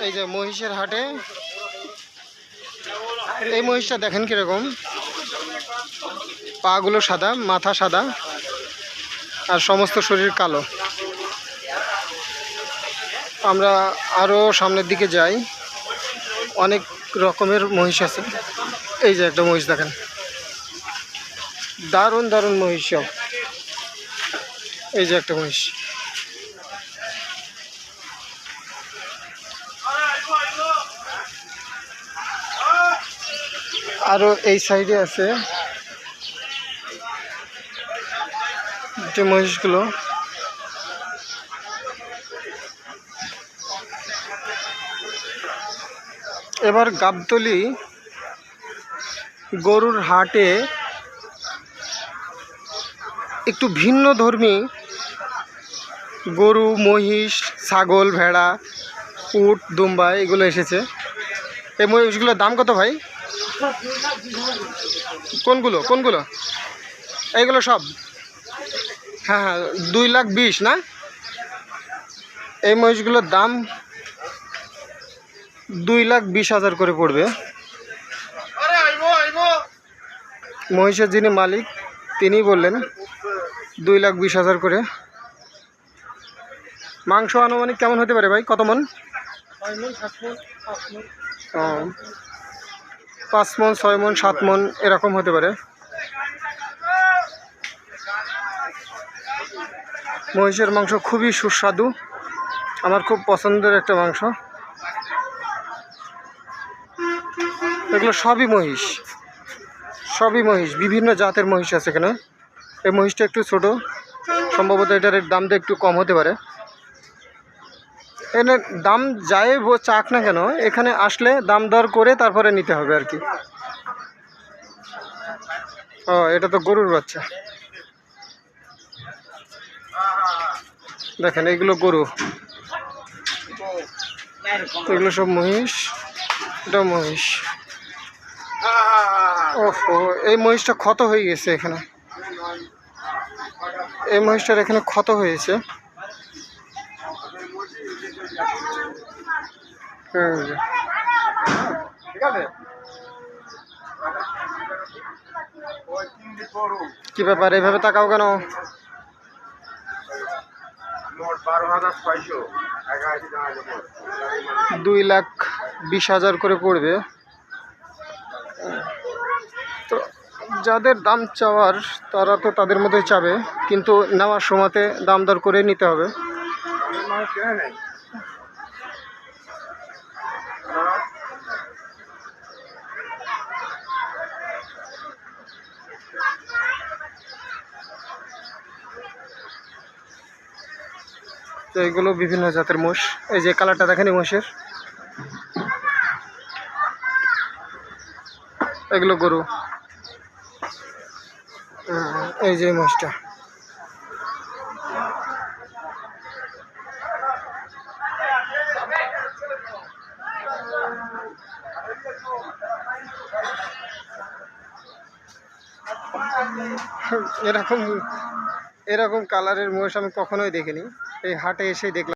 এই যে মহিষের হাটে। এই মহিষটা দেখেন কীরকম। পাগুলো সাদা, মাথা সাদা, আর সমস্ত শরীর কালো। আমরা আরও সামনের দিকে যাই। অনেক রকমের মহিষ আছে। এই যে একটা মহিষ দেখেন। দারুণ দারুণ মহিষ সব। এই যে একটা মহিষ। আরও এই সাইডে আছে যে মহিষগুলো। এবার গাবতলি গরুর হাটে একটু ভিন্ন ধর্মী গরু, মহিষ, ছাগল, ভেড়া, উট, দুম্বা, এগুলো এসেছে। এই মহিষগুলোর দাম কত ভাই? কোনগুলো কোনগুলো? এইগুলো সব? হ্যাঁ হ্যাঁ দুই লাখ বিশ না? এই মহিষগুলোর দাম দুই লাখ বিশ হাজার করে পড়বে। মহিষের যিনি মালিক তিনি বললেন দুই লাখ বিশ হাজার করে। মাংস আনুমানিক কেমন হতে পারে ভাই? কত মন? ও, পাঁচ মন, ছয় মন, সাত মন এরকম হতে পারে। মহিষের মাংস খুবই সুস্বাদু। আমার খুব পছন্দের একটা মাংস। এগুলো সবই মহিষ। সবই মহিষ, বিভিন্ন জাতের মহিষ আছে এখানে। এই মহিষটা একটু ছোট, সম্ভবত এটার দামটা একটু কম হতে পারে। এখানে দাম যাই চাক না কেন, এখানে আসলে দাম দর করে তারপরে নিতে হবে আর কি। ও, এটা তো গরুর বাচ্চা। দেখেন, এগুলো গরু। এগুলো সব মহিষ। এটা মহিষ। ওহো, এই মহিষটা ক্ষত হয়ে গেছে এখানে। এই মহিষটার এখানে ক্ষত হয়েছে। কি ব্যাপার, এইভাবে তাকাও কেন? দুই লাখ বিশ হাজার করে পড়বে। তো যাদের দাম চাওয়ার, তারা তো তাদের মধ্যে চাবে, কিন্তু নেওয়ার সময়তে দাম দর করে নিতে হবে। তো এগুলো বিভিন্ন জাতের মোষ। এই যে কালারটা দেখেন মোষের। এগুলো গরু। এই যে মোষটা। এরকম এরকম কালারের মোষ আমি কখনোই দেখিনি। এই হাটে এসে দেখলাম।